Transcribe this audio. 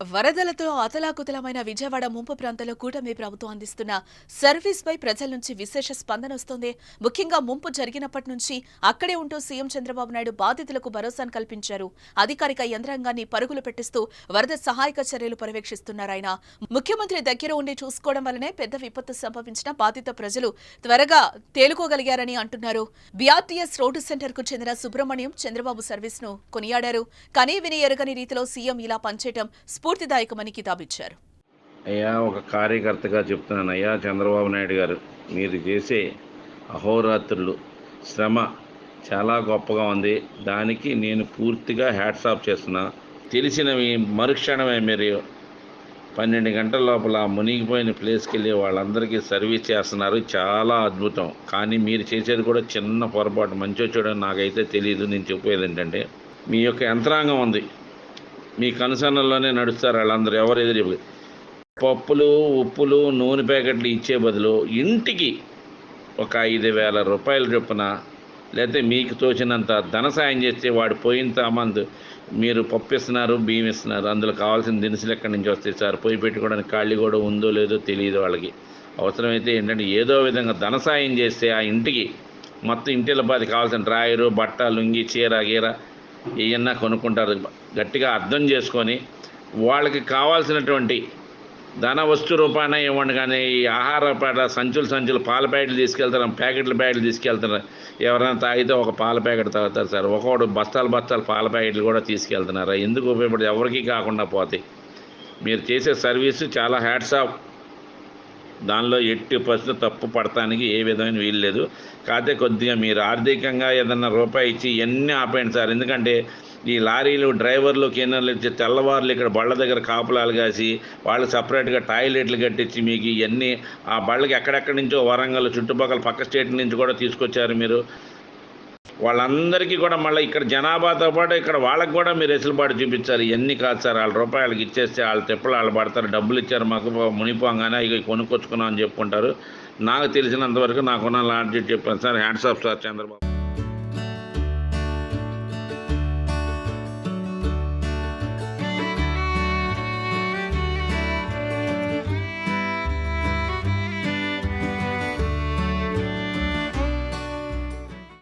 వరదలతో అతలాకుతలమైన విజయవాడ ముంపు ప్రాంతంలో కూటమి ప్రభుత్వం అందిస్తున్న సర్వీస్ పై ప్రజల నుంచి విశేష స్పందన వస్తోంది. ముఖ్యంగా ముంపు జరిగినప్పటి నుంచి అక్కడే ఉంటూ సీఎం చంద్రబాబు నాయుడు బాధితులకు భరోసాను కల్పించారు. అధికారిక యంత్రాంగాన్ని పరుగులు పెట్టిస్తూ వరద సహాయక చర్యలు పర్యవేక్షిస్తున్నారు ఆయన. ముఖ్యమంత్రి దగ్గర ఉండి చూసుకోవడం వల్లనే పెద్ద విపత్తు సంభవించిన బాధిత ప్రజలు త్వరగా తేలుకోగలిగారని అంటున్నారు. బీఆర్టీఎస్ రోడ్డు సెంటర్కు చెందిన సుబ్రహ్మణ్యం చంద్రబాబు సర్వీస్ను కొనియాడారు. కనీ విని ఎరగని రీతిలో సీఎం ఇలా పనిచేయటం స్ఫూర్తిదాయకమని కితాబిచ్చారు. అయ్యా ఒక కార్యకర్తగా చెప్తున్నాను. అయ్యా చంద్రబాబు నాయుడు గారు మీరు చేసే అహోరాత్రులు శ్రమ చాలా గొప్పగా ఉంది. దానికి నేను పూర్తిగా హ్యాట్స్ ఆఫ్ చేస్తున్నా. తెలిసినవి మరుక్షణమే మీరు పన్నెండు గంటల లోపల మునిగిపోయిన ప్లేస్కి వెళ్ళి వాళ్ళందరికీ సర్వీస్ చేస్తున్నారు. చాలా అద్భుతం. కానీ మీరు చేసేది కూడా చిన్న పొరపాటు. మంచి వచ్చాడని నాకైతే తెలియదు నేను చెప్పేది ఏంటంటే మీ యొక్క యంత్రాంగం ఉంది. మీ కనుసన్నల్లోనే నడుస్తారు వాళ్ళందరూ ఎవరు ఎదురు పప్పులు ఉప్పులు నూనె ప్యాకెట్లు ఇచ్చే బదులు ఇంటికి ఒక ఐదు వేల రూపాయల చొప్పున లేకపోతే మీకు తోచినంత ధన సాయం చేస్తే వాడు పోయిన సామాన్లు మీరు పప్పు ఇస్తున్నారు బియ్యం ఇస్తున్నారు అందులో కావాల్సిన దినుసులు ఎక్కడి నుంచి వస్తాయి సార్? పొయ్యి పెట్టుకోవడానికి ఖాళీ కూడా ఉందో లేదో తెలియదు వాళ్ళకి. అవసరమైతే ఏంటంటే ఏదో విధంగా ధన సాయం చేస్తే ఆ ఇంటికి మొత్తం ఇంటిలో బాధ కావాల్సిన డ్రాయరు బట్ట లుంగి చీర గీర ఏమన్నా కొనుక్కుంటారు. గట్టిగా అర్థం చేసుకొని వాళ్ళకి కావాల్సినటువంటి ధన వస్తు రూపాన ఇవ్వండి కానీ ఈ ఆహార పేట సంచులు సంచులు పాల ప్యాకెట్లు తీసుకెళ్తారు? ప్యాకెట్ల ప్యాకెట్లు తీసుకెళ్తున్నారు ఎవరైనా తాగితే ఒక పాల ప్యాకెట్ తాగుతారు సార్. ఒకడు బస్తాలు బస్తాలు పాల ప్యాకెట్లు కూడా తీసుకెళ్తున్నారు? ఎందుకు ఉపయోగపడి ఎవరికీ కాకుండా పోతాయి. మీరు చేసే సర్వీసు చాలా హ్యాట్స్ ఆఫ్. దానిలో ఎట్టి పరిస్థితి తప్పు పడటానికి ఏ విధమైన వీలు లేదు. కాకపోతే కొద్దిగా మీరు ఆర్థికంగా ఏదన్నా రూపాయి ఇచ్చి ఇవన్నీ ఆపేయండి సార్. ఎందుకంటే ఈ లారీలు డ్రైవర్లు కేనర్లు ఇచ్చి తెల్లవారులు ఇక్కడ బళ్ళ దగ్గర కాపులాలు కాసి వాళ్ళు సపరేట్గా టాయిలెట్లు కట్టించి మీకు ఇవన్నీ ఆ బళ్ళకి ఎక్కడెక్కడి నుంచో వరంగల్ చుట్టుపక్కల పక్క స్టేట్ నుంచి కూడా తీసుకొచ్చారు మీరు. వాళ్ళందరికీ కూడా మళ్ళీ ఇక్కడ జనాభాతో పాటు ఇక్కడ వాళ్ళకి కూడా మీరు వెసులుబాటు చూపించాలి ఎన్ని కాదు సార్ వాళ్ళ రూపాయలకి ఇచ్చేస్తే వాళ్ళు తెప్పలు వాళ్ళు పడతారు. డబ్బులు ఇచ్చారు మాకు మునిపోగానే ఇక కొనుక్కొచ్చుకున్నాం అని చెప్పుకుంటారు. నాకు తెలిసినంతవరకు నాకున్న లాడ్జెట్ చెప్పాను sir hands off sir Chandrababu.